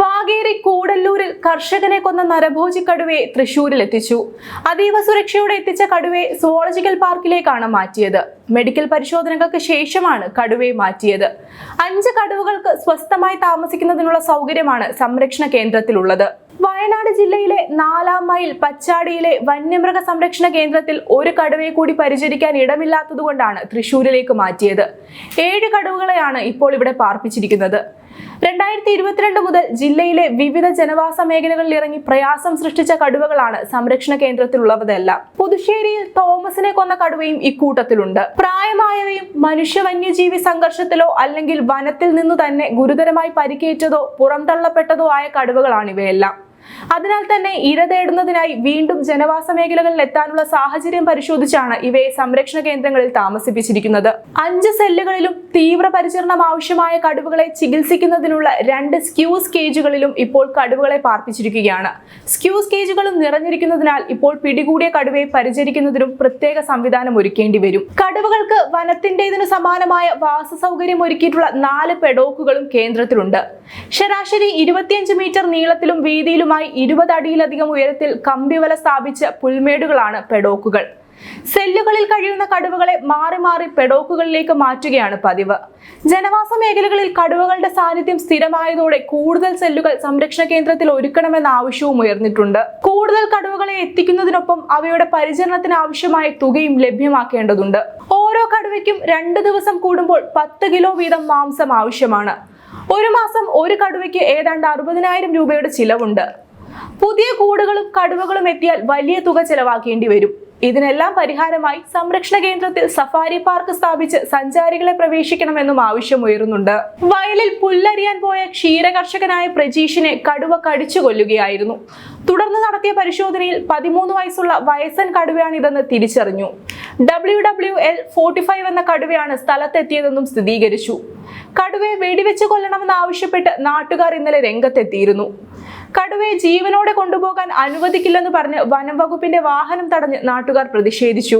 വാഗേരി കൂടല്ലൂരിൽ കർഷകനെ കൊന്ന നരഭോജി കടുവയെ തൃശൂരിൽ എത്തിച്ചു. അതീവ സുരക്ഷയോടെ എത്തിച്ച കടുവയെ സുവോളജിക്കൽ പാർക്കിലേക്കാണ് മാറ്റിയത്. മെഡിക്കൽ പരിശോധനകൾക്ക് ശേഷമാണ് കടുവയെ മാറ്റിയത്. അഞ്ച് കടുവകൾക്ക് സ്വസ്ഥമായി താമസിക്കുന്നതിനുള്ള സൗകര്യമാണ് സംരക്ഷണ കേന്ദ്രത്തിലുള്ളത്. വയനാട് ജില്ലയിലെ നാലാം മൈൽ പച്ചാടിയിലെ വന്യമൃഗ സംരക്ഷണ കേന്ദ്രത്തിൽ ഒരു കടുവയെ കൂടി പരിചരിക്കാൻ ഇടമില്ലാത്തതുകൊണ്ടാണ് തൃശൂരിലേക്ക് മാറ്റിയത്. ഏഴ് കടുവകളെയാണ് ഇപ്പോൾ ഇവിടെ പാർപ്പിച്ചിരിക്കുന്നത്. രണ്ടായിരത്തി ഇരുപത്തിരണ്ട് മുതൽ ജില്ലയിലെ വിവിധ ജനവാസ മേഖലകളിൽ ഇറങ്ങി പ്രയാസം സൃഷ്ടിച്ച കടുവകളാണ് സംരക്ഷണ കേന്ദ്രത്തിലുള്ളവതെല്ലാം. പുതുശ്ശേരിയിൽ തോമസിനെ കൊന്ന കടുവയും ഇക്കൂട്ടത്തിലുണ്ട്. പ്രായമായവയും മനുഷ്യ വന്യജീവി സംഘർഷത്തിലോ അല്ലെങ്കിൽ വനത്തിൽ നിന്നു തന്നെ ഗുരുതരമായി പരിക്കേറ്റതോ പുറന്തള്ളപ്പെട്ടതോ ആയ കടുവകളാണ് ഇവയെല്ലാം അതിനാൽ തന്നെ ഇര തേടുന്നതിനായി വീണ്ടും ജനവാസ മേഖലകളിൽ എത്താനുള്ള സാഹചര്യം പരിശോധിച്ചാണ് ഇവയെ സംരക്ഷണ കേന്ദ്രങ്ങളിൽ താമസിപ്പിച്ചിരിക്കുന്നത്. അഞ്ച് സെല്ലുകളിലും തീവ്ര പരിചരണം ആവശ്യമായ കടുവകളെ ചികിത്സിക്കുന്നതിനുള്ള രണ്ട് സ്ക്യൂസ് കേജുകളിലും ഇപ്പോൾ കടുവകളെ പാർപ്പിച്ചിരിക്കുകയാണ്. സ്ക്യൂസ് കേജുകളും നിറഞ്ഞിരിക്കുന്നതിനാൽ ഇപ്പോൾ പിടികൂടിയ കടുവയെ പരിചരിക്കുന്നതിനും പ്രത്യേക സംവിധാനം ഒരുക്കേണ്ടി വരും. കടുവകൾക്ക് വനത്തിന്റേതിനു സമാനമായ വാസ സൗകര്യം ഒരുക്കിയിട്ടുള്ള നാല് പെഡോക്കുകളും കേന്ദ്രത്തിലുണ്ട്. ശരാശരി ഇരുപത്തിയഞ്ച് മീറ്റർ നീളത്തിലും വീതിയിലുമായി ഇരുപത് അടിയിലധികം ഉയരത്തിൽ കമ്പിവല സ്ഥാപിച്ച പുൽമേടുകളാണ് പെഡോക്കുകൾ. സെല്ലുകളിൽ കഴിയുന്ന കടുവകളെ മാറി മാറി പെഡോക്കുകളിലേക്ക് മാറ്റുകയാണ് പതിവ്. ജനവാസ മേഖലകളിൽ കടുവകളുടെ സാന്നിധ്യം സ്ഥിരമായതോടെ കൂടുതൽ സെല്ലുകൾ സംരക്ഷണ കേന്ദ്രത്തിൽ ഒരുക്കണമെന്ന ആവശ്യവും ഉയർന്നിട്ടുണ്ട്. കൂടുതൽ കടുവകളെ എത്തിക്കുന്നതിനൊപ്പം അവയുടെ പരിചരണത്തിന് ആവശ്യമായ തുകയും ലഭ്യമാക്കേണ്ടതുണ്ട്. ഓരോ കടുവയ്ക്കും രണ്ട് ദിവസം കൂടുമ്പോൾ പത്ത് കിലോ വീതം മാംസം ആവശ്യമാണ്. ഒരു മാസം ഒരു കടുവയ്ക്ക് ഏതാണ്ട് അറുപതിനായിരം രൂപയുടെ ചിലവുണ്ട്. പുതിയ കൂടുകളും കടുവകളും എത്തിയാൽ വലിയ തുക ചെലവാക്കേണ്ടി വരും. ഇതിനെല്ലാം പരിഹാരമായി സംരക്ഷണ കേന്ദ്രത്തിൽ സഫാരി പാർക്ക് സ്ഥാപിച്ച് സഞ്ചാരികളെ പ്രവേശിക്കണമെന്നും ആവശ്യമുയരുന്നുണ്ട്. വയലിൽ പുല്ലരിയാൻ പോയ ക്ഷീരകർഷകനായ പ്രജീഷിനെ കടുവ കടിച്ചു കൊല്ലുകയായിരുന്നു. തുടർന്ന് നടത്തിയ പരിശോധനയിൽ പതിമൂന്ന് വയസ്സുള്ള വയസ്സൻ കടുവയാണിതെന്ന് തിരിച്ചറിഞ്ഞു. W W L forty five എന്ന കടുവയാണ് സ്ഥലത്തെത്തിയതെന്നും സ്ഥിരീകരിച്ചു. കടുവയെ വെടിവെച്ച് കൊല്ലണമെന്ന് ആവശ്യപ്പെട്ട് നാട്ടുകാർ ഇന്നലെ രംഗത്തെത്തിയിരുന്നു. കടുവയെ ജീവനോടെ കൊണ്ടുപോകാൻ അനുവദിക്കില്ലെന്ന് പറഞ്ഞ് വനം വകുപ്പിന്റെ വാഹനം തടഞ്ഞ് നാട്ടുകാർ പ്രതിഷേധിച്ചു.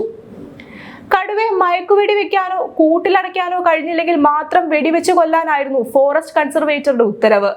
കടുവയെ മയക്കുവെടി വെക്കാനോ കൂട്ടിലടയ്ക്കാനോ കഴിഞ്ഞില്ലെങ്കിൽ മാത്രം വെടിവെച്ച് കൊല്ലാനായിരുന്നു ഫോറസ്റ്റ് കൺസർവേറ്ററുടെ ഉത്തരവ്.